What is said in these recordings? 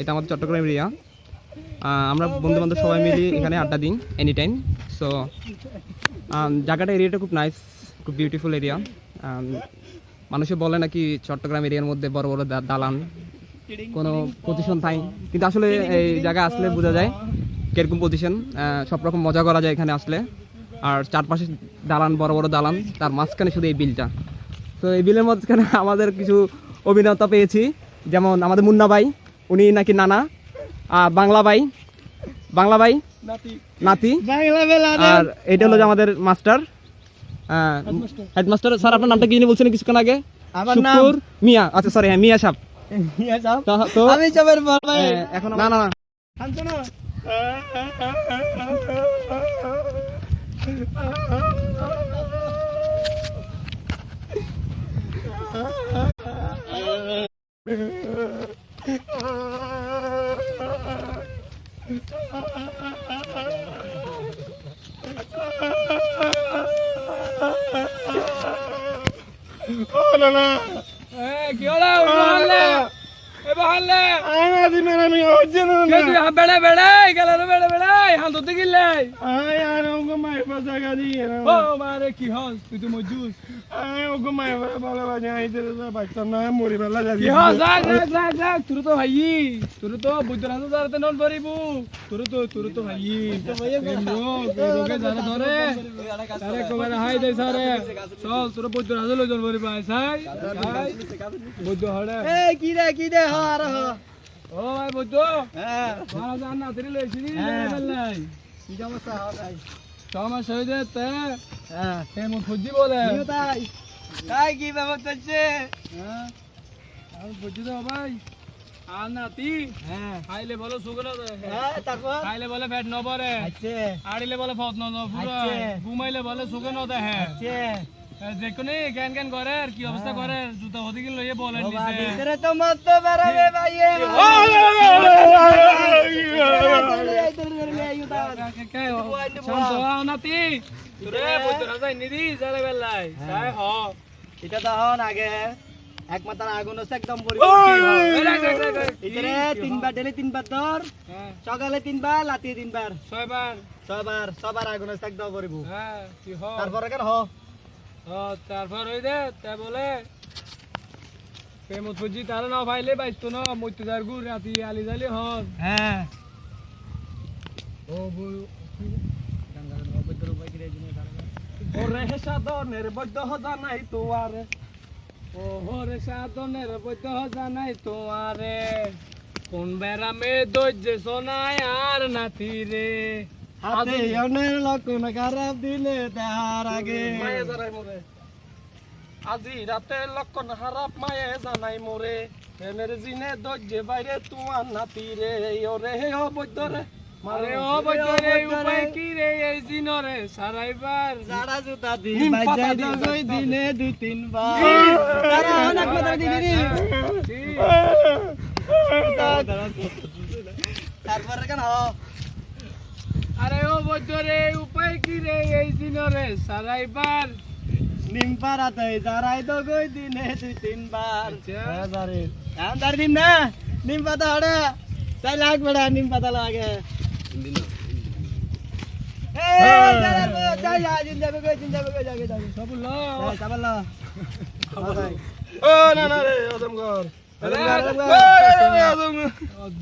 এটা আমাদের চট্টগ্রাম এরিয়া আমরা বন্ধু বান্ধব সবাই মিলে এখানে আড্ডা দিই এনি টাইম সো জায়গাটা এরিয়াটা খুব নাইস খুব বিউটিফুল এরিয়া মানুষে বলে নাকি চট্টগ্রাম এরিয়ার মধ্যে বড় বড় দালান, কোনো পজিশন নাই। কিন্তু আসলে এই জায়গায় আসলে বোঝা যায় কীরকম পজিশন সব রকম মজা করা যায় এখানে আসলে। আর চারপাশে দালান, বড় বড় দালান, তার মাঝখানে শুধু এই বিলটা। তো এই বিলের মাঝখানে আমাদের কিছু অভিনেতা পেয়েছি, যেমন আমাদের মুন্না ভাই। উনি নাকি নানা? আর বাংলা ভাই। বাংলা ভাই? নাতি। আর এটা হলো যে আমাদের মাস্টার। হেডমাস্টার। স্যার আপনার নামটা কি বলছেন কিছুক্ষণ আগে? আমার নাম? মিয়া। আচ্ছা সরি হ্যাঁ মিয়া সাহেব। তো- তো আমি সবের এখন না না না। কি হলো বহালে এ বহালে আমি আমি হচ্ছে না কে তুই বেড়ে বেড়ে গেল রে বেড়ে বেড়ে হান তো গিলে আই আর ওগো মাই পাসা গাদি ও মারে কি হস তুই তো মজুস আই ওগো মাই বলে বাজে আইতে বাচ্চা না মরি বেলা যাবি কি হস যা যা যা যা তোর তো ভাই তোর তো বুদ্ধ রাতে দাঁড়াতে নন পারিবু তোর তো তোর তো ভাই রোগে যারা ধরে তারে কবে হাই দে সারে চল তোর বুদ্ধ রাতে লই জন পারিব আইসাই বুদ্ধ হড়ে এই কি রে কি রে হ আর ও ভাই বুদ্ধ হ্যাঁ। মারা না তেরি লইছি নি হ্যাঁ। কি সমস্যা ভাই? তে হ্যাঁ। হে বলে। তাই? তাই কি ব্যাপার হ্যাঁ। আমি বুঝি তো ভাই। আর নাতি হ্যাঁ। খাইলে বলো হ্যাঁ তারপর খাইলে বলে পেট ন আছে আড়িলে বলে ফত ন পুরো। আচ্ছা। ঘুমাইলে বলে সুগে ন আছে যে কোনে জ্ঞান জ্ঞান করে আর কি অবস্থা করে জুতা হতে গেলে লইয়ে বলে ও বাবা নিতে ভিতরে তো মত বেরাবে ভাই নাতি তোরে বুদ্ধ রাজা নিদি জালে বেলাই তাই হ এটা তো হন আগে একমাত্র আগুন হচ্ছে একদম তিনবার ডেলি তিনবার ধর হ্যাঁ সকালে তিনবার লাতি তিনবার ছয়বার ছয়বার ছবার আগুন হচ্ছে একদম পরিব হ্যাঁ তারপরে কেন হ তারপর ওই দে তা বলে প্রেমত ফুজি তার না ভাইলে বাইতো না মইতে দার গু রাতি আলি জালি হন। হ্যাঁ। ও বু ওরে সাধনের বৈদ্য হজা নাই তোয়ারে ও হরে সাধনের বৈদ্য নাই তোয়ারে কোন বেড়ামে দৈর্য সোনায় আর নাতি রে। হাতে অনের লক্ষণ খারাপ দিলে তার আগে। আজি রাতে লক্ষণ হারাপ মায়ে জানাই মোরে। প্রেমের জিনে দৈর্য বাইরে তোমার নাতি রে। ওরে হে ও বৈদ্য রে মারে ও বৈদ্য উপায় কি রে এই জিনরে? সারাইবার সারা জুতা দি নিম পাতা বাজাই দি, দগই পাতা। দিনে দুই তিনবার তারা অনেক কথা দিবি রে তারপরে কেন? হ আরে ও বৈদ্য রে উপায় কি রে এই জিনরে সারাইবার। নিম পাড়াতে যারাই দগই দিনে দুই তিনবার। আচ্ছা। তার দিন না নিম পাতা হড়ে। তাই লাগ বেড়া নিম পাতা লাগে। এই, যারা বো- যাই, যাই, জিন্দা বেগে, জিন্দা বেগে, যাবে, যাবে। সব ল এই, চাপাল না। ভাই। ও না না রে অজমগর আরে, আরে, আরে,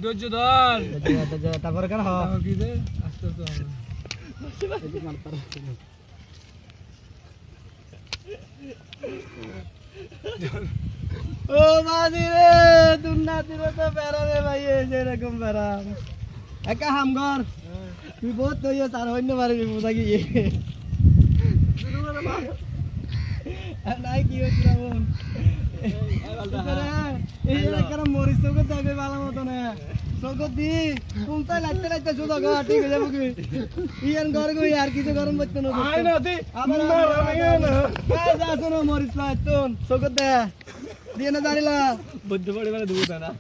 ধৈর্য ধর। যা, যা, যা, তারপরে কেন ও মাঝি রে তো বেড়া রে ভাই এরকম বেড়া একা হামগর তুই বহুত তো ইয়ে তার হইতে পারবি বোঝা কি? নাই কি হচ্ছে না বোন? এই এলাকার মরিচ চৌকত যাবে ভালো মতো না। চৌকত দি লাগতে লাগতে শুধু গা ঠিক হয়ে যাব কি ইয়ান ঘর গই আর কিছু গরম করতে না আয় না দি আবার যা শোনো মরিচ পাই তুন চৌকত দে দিয়ে না জানিলা বুদ্ধ পড়ে মানে দুধ না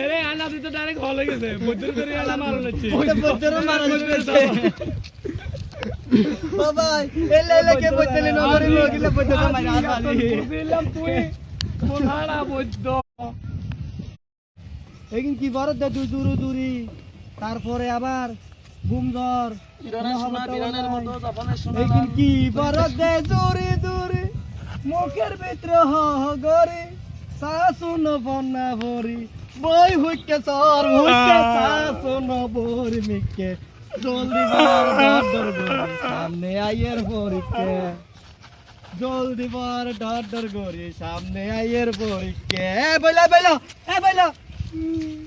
এরে আনা দি তো ডাইরেক্ট হলে গেছে। বুদ্ধ করে আনা মারন হচ্ছে। ওটা বজ্জরও মারা যাচ্ছে বাবা এলে এলে কে বজ্জলে নগরি লগিলে বজ্জর মারা আলি দিলাম তুই। বৈদ্য এগিন কি বরদ দে দুই দূরি দূরি? তারপরে আবার গুমঝর এগিন কি দে দূরি দূরি? মুখের ভিতরে হ গরি শাসুন বন্যা ভরি। বই হুইকে সর হুইকে শাসুন বরি মিকে জলদি বার সামনে আইয়ের বরিকে জলদি বার ডর ডর গরি সামনে আইয়ের এ বইলা বইলা এ বইলা।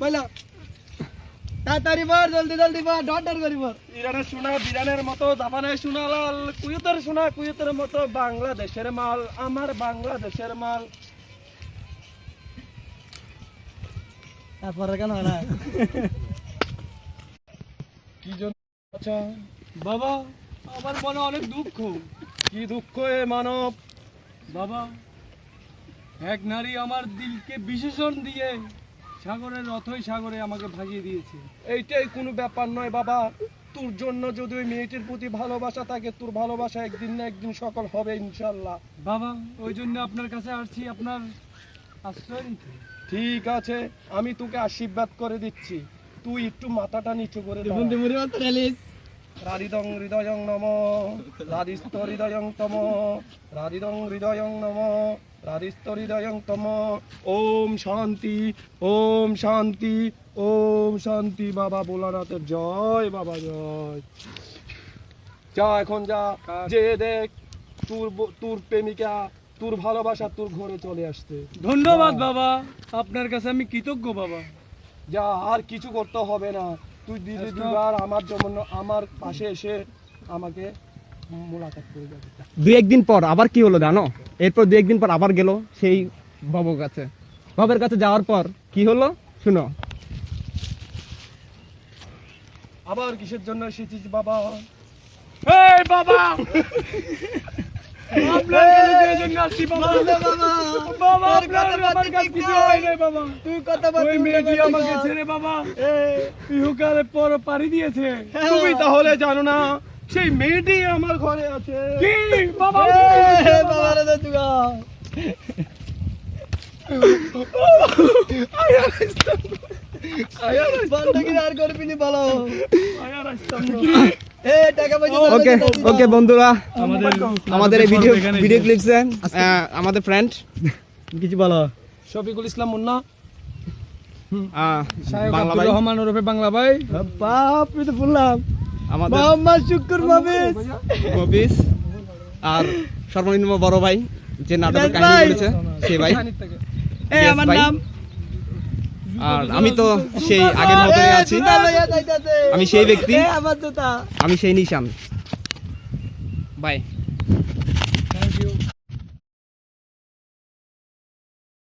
বইলা। তাড়াতাড়ি বার জলদি জলদি বার ডর ডর করি বার ইরানের সোনা বিরানের মতো জাপানের সোনা লাল। কুয়েতের সোনা কুয়েতের মতো বাংলাদেশের মাল আমার বাংলাদেশের মাল। তারপরে কেন না? কি জন্য? আচ্ছা বাবা আমার মনে অনেক দুঃখ। কি দুঃখ এ মানব। বাবা, এক নারী আমার দিলকে বিশেষণ দিয়ে সাগরের অথই সাগরে আমাকে ভাসিয়ে দিয়েছে। এইটাই কোনো ব্যাপার নয় বাবা। তোর জন্য যদি ওই মেয়েটির প্রতি ভালোবাসা থাকে, তোর ভালোবাসা একদিন না একদিন সকল হবে ইনশাল্লাহ বাবা, ওই জন্য আপনার কাছে আসছি আপনার আশ্রয় নিতে। ঠিক আছে, আমি তোকে আশীর্বাদ করে দিচ্ছি। তুই একটু মাথাটা নিচু করে রাধিদং হৃদয়ং নম রাধিস্থ হৃদয়ং তম রাধিদং হৃদয়ং নম রাধিস্থ হৃদয়ং তম ওম শান্তি ওম শান্তি ওম শান্তি বাবা ভোলানাথের জয় বাবা জয়। যা এখন যা যে দেখ তোর তোর প্রেমিকা তোর ভালোবাসা তোর ঘরে চলে আসতে ধন্যবাদ বাবা আপনার কাছে আমি কৃতজ্ঞ বাবা। যা আর কিছু করতে হবে না। তুই দিদি দুবার আমার জন্য আমার পাশে এসে আমাকে মোলাকাত করে যাবে। দুই একদিন পর আবার কি হলো জানো? এরপর দুই একদিন পর আবার গেল সেই বাবুর কাছে। বাবার কাছে যাওয়ার পর কি হলো? শুনো। আবার কিসের জন্য এসেছিস বাবা? এই বাবা! আপনার কাছে জন্য আসছি বাবা। বাবা আমার কিছু হয় নাই বাবা। তুই কথা ওই মেয়েটি আমাকে ছেড়ে বাবা। ইহুকালে পর পাড়ি দিয়েছে। তুমি তাহলে জানো না সেই মেয়েটি আমার ঘরে আছে। কি? বাবা বাবারে দে তুই বন্ধকি আর করবি নি বলো। না। টাকা পয়সা ওকে ওকে বন্ধুরা আমাদের আমাদের এই ভিডিও ভিডিও ক্লিপসে আমাদের ফ্রেন্ড কিছু বলো। শফিকুল ইসলাম মুন্না। আহ, বাংলা ভাই। রহমান ওরফে বাংলা ভাই। বাপ আমি তো বললাম। আমাদের মোহাম্মদ শুক্র মাবিস মফিস আর সর্বনিম্ন বড় ভাই যে নাটকের ইলিয়াস কাহিনী ভাই। সে ভাই। এ আমার নাম আর আমি তো সেই আগের মতোই আছি। আমি সেই ব্যক্তি। আমি সেই নিশান বাই